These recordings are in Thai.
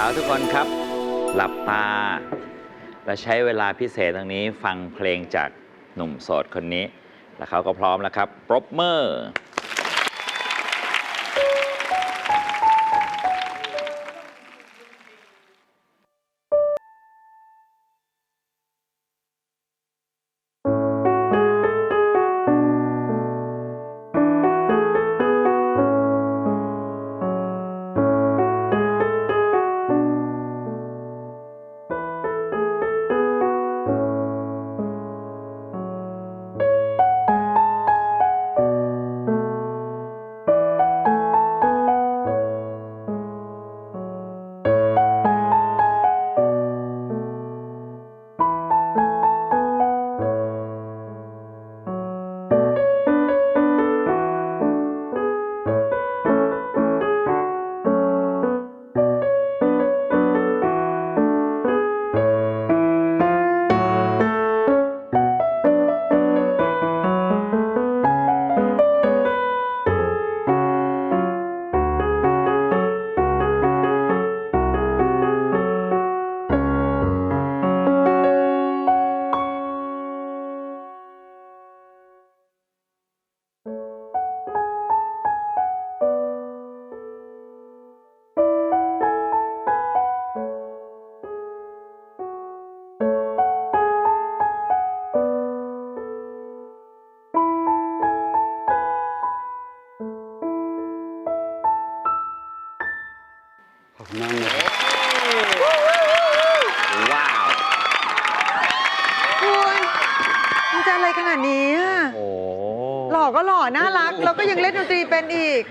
าวๆทุกคนครับ หลับตา และใช้เวลาพิเศษตรงนี้ฟังเพลงจากหนุ่มโสดคนนี้ แล้วเขาก็พร้อมแล้วครับ ปรบมือ ยังเล่นดนตรีเป็นอีก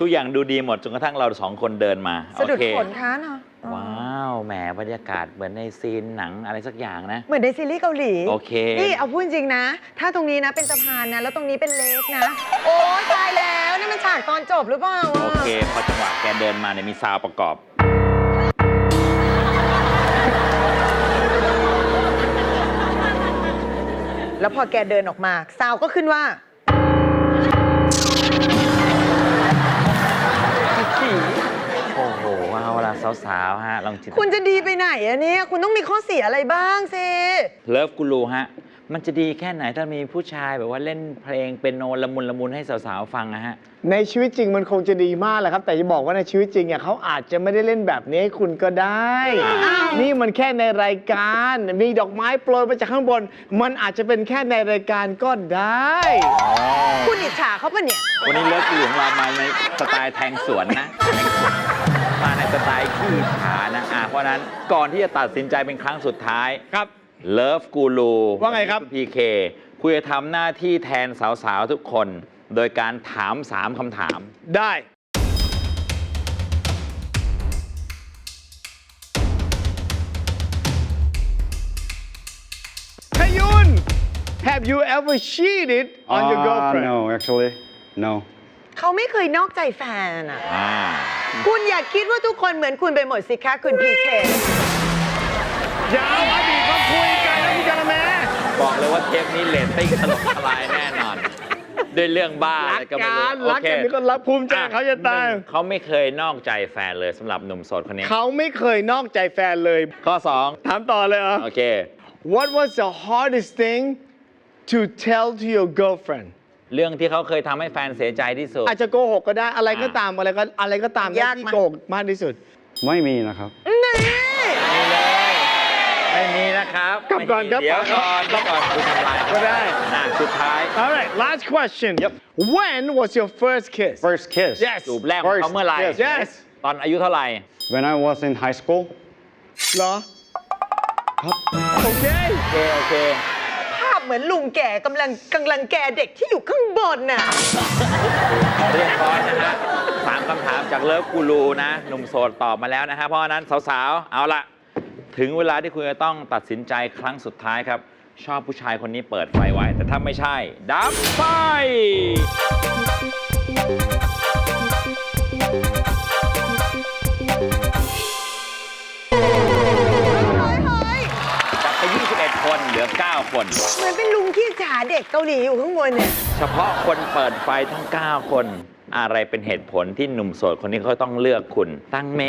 ทุกอย่างดูดีหมดจนกระทั่งเราสองคนเดินมาสะดุดโอเคขนค้าเนาะว้าวแหมบรรยากาศเหมือนในซีนหนังอะไรสักอย่างนะ เหมือนในซีรีส์เกาหลีโอเค นี่เอาพูดจริงนะ ถ้าตรงนี้นะเป็นสะพานนะ แล้วตรงนี้เป็นเลกนะ โอ้ตายแล้วนี่มันฉากตอนจบหรือเปล่าะโอเค พอจังหวะแกเดินมาเนี่ยมีซาวด์ประกอบ แล้วพอแกเดินออกมาซาวก็ขึ้นว่า สาวๆฮะลองจินตคุณจะดีไปไหนอะเนี่ย คุณต้องมีข้อเสียอะไรบ้างสิ เลิฟกูรูฮะ มันจะดีแค่ไหนถ้ามีผู้ชายแบบว่าเล่นเพลงเป็นโนละมุนละมุนให้สาวๆฟังอะฮะ ในชีวิตจริงมันคงจะดีมากแหละครับ แต่จะบอกว่าในชีวิตจริงเนี่ยเขาอาจจะไม่ได้เล่นแบบนี้ให้คุณก็ได้อ้าวนี่มันแค่ในรายการมีดอกไม้โปรยมาจากข้างบน มันอาจจะเป็นแค่ในรายการก็ได้ คุณอิจฉาเขาปะเนี่ย วันนี้เลิฟกูรูของเรามาในสไตล์แทงสวนนะแทงสวน มาในสไตล์ขี้ขานะอะเพราะฉะนั้นก่อนที่จะตัดสินใจเป็นครั้งสุดท้าย ครับ เลิฟกูรูว่าไงครับพีเคคุณจะทำหน้าที่แทนสาวๆ ทุกคน โดยการถาม 3คำถาม ได้พยุน Have you ever cheated on your Ah, girlfriend no, actually, no. เขาไม่เคยนอกใจแฟนอะอ่า คุณอย่าคิดว่าทุกคนเหมือนคุณไปหมดสิคะคุณพีเคอย่าเอาอดีตมาคุยกันนะพี่จาระแมบอกเลยว่าเทปนี้เลตติ้งถล่มทลายแน่นอน ด้วยเรื่องบ้าอะรัไรกก็ไม่กัรู้นรักกันนี่ก็รักภูมิใจเขาจะตายหนึ่งเขาไม่เคยนอกใจแฟนเลยสำหรับหนุ่มโสดคนนี้ เขาไม่เคยนอกใจแฟนเลย ข้อ ถามต่อเลยเหรอ 2 โอเค What was the hardest thing to tell to your girlfriend เรื่องที่เขาเคยทำให้แฟนเสียใจที่สุด อาจจะโกหกก็ได้อะไรก็อ่าตามอะไรก็อะไรก็ตามยากที่ไหม โกหกมากที่สุด ไม่มีนะครับนี่ไม่เลยไม่มีนะครับกลับก่อนครับเดี๋ยวก่อนเดี๋ยวก่อนคุณทำลายก็ได้น่าสุดท้าย All right last question Yep. When was your first kiss First kiss. Yes จูบแรกของเขาเมื่อไหร่ Yes. Yes ตอนอายุเท่าไหร่ When I was in high school. เหรอโอเค โอเคโอเคภาพ เหมือนลุงแก่กำลังกำลังแก่เด็กที่อยู่ข้างบนน่ะ เรียบร้อยนะฮะสามคำถามจากเลิฟกูรูนะหนุ่มโสดตอบมาแล้วนะฮะเพราะฉะนั้นสาวๆ เอาละถึงเวลาที่คุณจะต้องตัดสินใจครั้งสุดท้ายครับ ชอบผู้ชายคนนี้เปิดไฟไว้ แต่ถ้าไม่ใช่ดับไฟ ลือ 9 คน เหมือนเป็นลุงขี้ฉาเด็กเกาหลีอยู่ข้างบนเนี่ย เฉพาะคนเปิดไฟทั้ง 9 คน อะไรเป็นเหตุผลที่หนุ่มโสดคนนี้เขาต้องเลือกคุณตั้งเม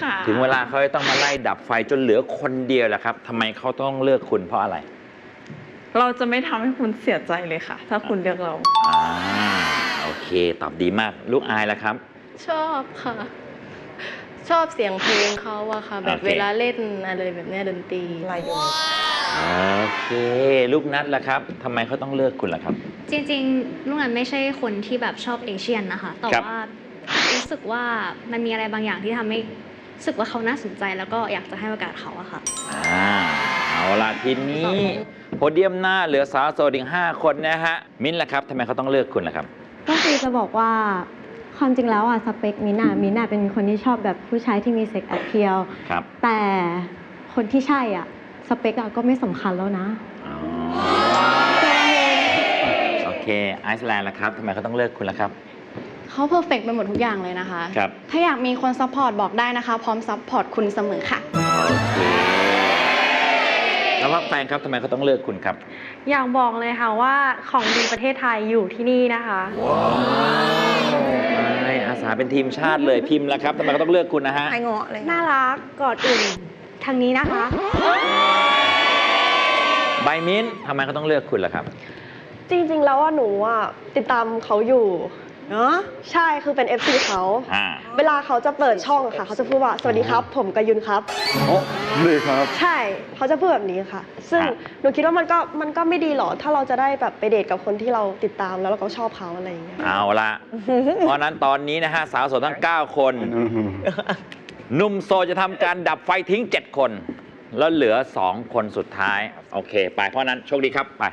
ค่ะ ถึงเวลาเขาจะต้องมาไล่ดับไฟจนเหลือคนเดียวแหละครับทำไมเขาต้องเลือกคุณเพราะอะไรเราจะไม่ทำให้คุณเสียใจเลยค่ะ ถ้าคุณเลือกเรา อ่าโอเค ตอบดีมากลูกอายแล้วครับ ชอบค่ะ ชอบเสียงเพลงเขาอะค่ะ แบบโอเค เวลาเล่นอะไรแบบเนี้ยดนตรี ลายยน โอเค ลูกนัดแล้วครับทำไมเขาต้องเลือกคุณล่ะครับ จริงๆลุงนันไม่ใช่คนที่แบบชอบเอเชียนนะคะ แต่ครับ ว่ารู้สึกว่ามันมีอะไรบางอย่างที่ทำให้รู้สึกว่าเขาน่าสนใจแล้วก็อยากจะให้โอกาสเขาอะค่ะ อ่าเอาละทีนี้ โพเดียมหน้าเหลือสาวโสดอีก5คนนะฮะ มิ้นท์ล่ะครับทำไมเขาต้องเลือกคุณล่ะครับ ก็คือจะบอกว่าความจริงแล้วอะสเปคมินท์อะมินท์อะเป็นคนที่ชอบแบบผู้ชายที่มีเซ็กแอ p เพียลครับ แต่คนที่ใช่อะ สเปคอะก็ไม่สำคัญแล้วนะ อ๋อโอเคไอซ์แลนด์ล่ะครับทำไมเขาต้องเลือกคุณล่ะครับ เขาเพอร์เฟกไปหมดทุกอย่างเลยนะคะ ครับ ถ้าอยากมีคนซัพพอร์ตบอกได้นะคะ พร้อมซัพพอร์ตคุณเสมอค่ะ โอเคแล้วว่าแฟนครับทำไมเขาต้องเลือกคุณครับ อยากบอกเลยค่ะว่าของดีประเทศไทยอยู่ที่นี่นะคะใช่อาสาเป็นทีมชาติเลยพิมพ์แล้วครับทำไมเขาต้องเลือกคุณนะฮะ ไอเงาะเลยน่ารักกอดอุ่น ทางนี้นะคะ ใบมิ้นท์ทำไมเขาต้องเลือกคุณล่ะครับ จริงๆ แล้วว่าหนูอะติดตามเขาอยู่ เนาะใช่คือเป็น FC เขา อ่า เวลาเขาจะเปิดช่องอะค่ะ เขาจะพูดว่า สวัสดีครับ ผมกยุนครับโอ้ดีครับ ใช่เขาจะพูดแบบนี้ค่ะ ซึ่งครับ หนูคิดว่ามันก็มันก็ไม่ดีหรอกถ้าเราจะได้แบบไปเดทกับคนที่เราติดตามแล้วเราก็ชอบเขาอะไรอย่างเงี้ย เอาละ เพราะฉะนั้นตอนนี้นะฮะสาวโสดทั้ง 9 คนห นุ่มโซจะทำการดับไฟทิ้ง 7 คน แล้วเหลือ 2 คนสุดท้าย โอเค ไปเพราะนั้น โชคดีครับ ไป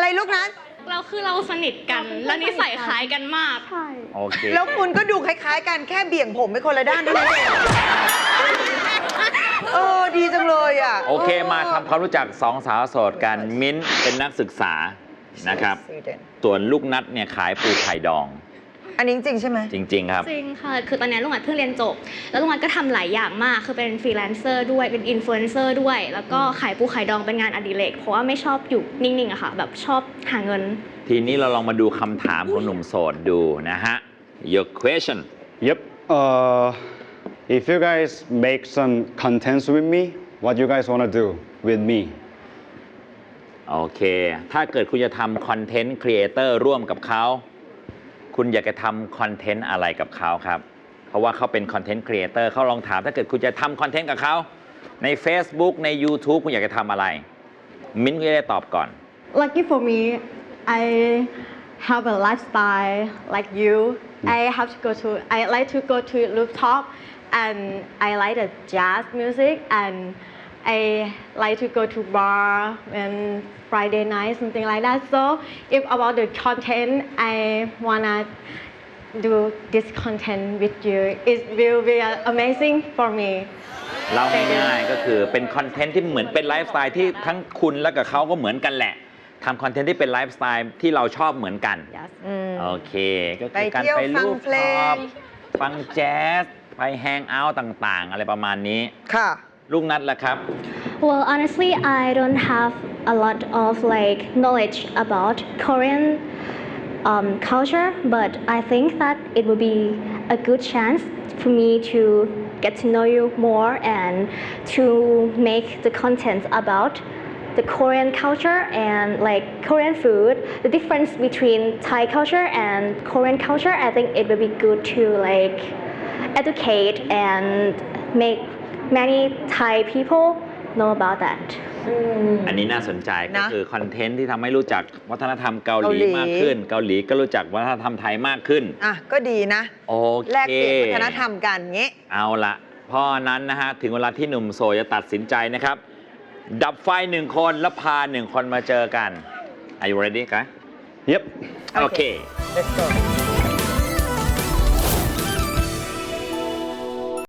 อะไรลูกนั้น เราคือเราสนิทกัน และนิสัยคล้ายกันมากโอเคแล้วคุณก็ดูคล้าย ๆ กันแค่เบี่ยงผมไปคนละด้านเท่านั้นเองเออดีจังเลยอะโอเคมาทำความรู้จักสองสาวโสดกันมิ้นท์เป็นนักศึกษานะครับ ส่วนลูกนัดเนี่ยขายปูไข่ดอง อันนี้จริงใช่ไหม จริง ๆ ครับ จริงค่ะ คือตอนนี้ลุงนันเพิ่งเรียนจบ แล้วลุงนันก็ทำหลายอย่างมาก คือเป็นฟรีแลนเซอร์ด้วย เป็นอินฟลูเอนเซอร์ด้วย แล้วก็ขายปูขายดองเป็นงานอดิเรก เพราะว่าไม่ชอบอยู่นิ่งๆอะค่ะ แบบชอบหาเงิน ทีนี้เราลองมาดูคำถามของหนุ่มโสดดูนะฮะ your question Yep. Uh, if you guys make some contents with me, what you guys wanna do with me? โอเค ถ้าเกิดคุณจะทำคอนเทนต์ครีเอเตอร์ร่วมกับเขา คุณอยากจะทำคอนเทนต์อะไรกับเขาครับ เพราะว่าเขาเป็นคอนเทนต์ครีเอเตอร์เขาลองถามถ้าเกิดคุณจะทำคอนเทนต์กับเขาใน Facebook ใน YouTube คุณอยากจะทำอะไร มิ้นท์คุณจะได้ตอบก่อน Lucky for me I have a lifestyle like you I have to go to I like to go to rooftop and I like the jazz music and I like to go to bar and Friday night something like that so if about the content I wanna do this content with you it will be amazing for me เล่าง่ายๆก็คือเป็นคอนเทนต์ที่เหมือนเป็นไลฟ์สไตล์ที่ทั้งคุณและกับเขาก็เหมือนกันแหละทำคอนเทนต์ที่เป็นไลฟ์สไตล์ที่เราชอบเหมือนกัน yes อืม โอเค ก็คือการไปเที่ยวไปฟังรูปเพลท็องปฟังแจ๊ส ไปแฮงเอาท์ต่างๆ อะไรประมาณนี้ ค่ะ ลูกนัดละครับ Well, honestly, I don't have a lot of like knowledge about Korean um, culture, but I think that it would be a good chance for me to get to know you more and to make the content about the Korean culture and like Korean food, the difference between Thai culture and Korean culture, I think it would be good to like educate and make many Thai people know about that. อันนี้น่าสนใจก็นะคือคอนเทนต์ที่ทำให้รู้จักวัฒนธรรมเกาหลีเกาหลี มากขึ้น เกาหลีก็รู้จักวัฒนธรรมไทยมากขึ้น อะ ก็ดีนะ โอเคแลกเปลี่ยนวัฒนธรรมกันเงี้ย เอาละเพราะนั้นนะฮะ ถึงเวลาที่หนุ่มโสดจะตัดสินใจนะครับ ดับไฟหนึ่งคนแล้วพาหนึ่งคนมาเจอกัน Are you ready คะ Yep. โอเค let's go